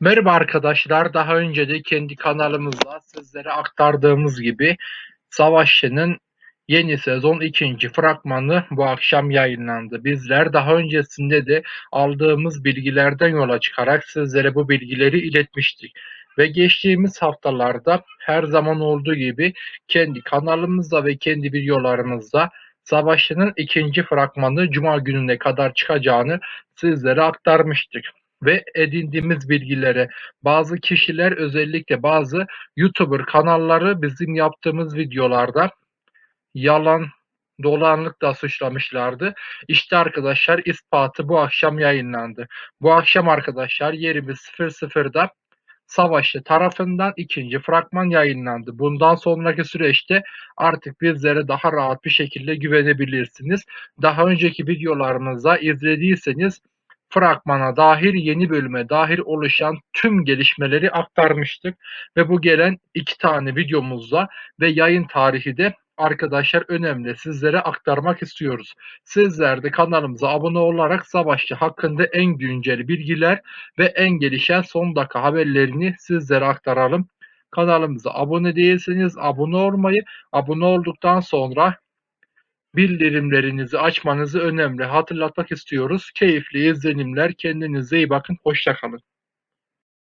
Merhaba arkadaşlar. Daha önce de kendi kanalımızda sizlere aktardığımız gibi Savaşçı'nın yeni sezon ikinci fragmanı bu akşam yayınlandı. Bizler daha öncesinde de aldığımız bilgilerden yola çıkarak sizlere bu bilgileri iletmiştik. Ve geçtiğimiz haftalarda her zaman olduğu gibi kendi kanalımızda ve kendi videolarımızda Savaşçı'nın ikinci fragmanı Cuma gününe kadar çıkacağını sizlere aktarmıştık ve edindiğimiz bilgilere bazı kişiler özellikle bazı YouTuber kanalları bizim yaptığımız videolarda yalan dolanlıkla suçlamışlardı. İşte arkadaşlar ispatı bu akşam yayınlandı. Bu akşam arkadaşlar yerimiz 00'da Savaşçı tarafından ikinci fragman yayınlandı. Bundan sonraki süreçte artık bizlere daha rahat bir şekilde güvenebilirsiniz. Daha önceki videolarımızda izlediyseniz fragmana dahil yeni bölüme dahil oluşan tüm gelişmeleri aktarmıştık ve bu gelen iki tane videomuzda ve yayın tarihi de arkadaşlar önemli sizlere aktarmak istiyoruz. Sizler de kanalımıza abone olarak Savaşçı hakkında en güncel bilgiler ve en gelişen son dakika haberlerini sizlere aktaralım. Kanalımıza abone değilseniz abone olmayı, abone olduktan sonra bildirimlerinizi açmanızı önemli hatırlatmak istiyoruz. Keyifli izlenimler. Kendinize iyi bakın. Hoşçakalın.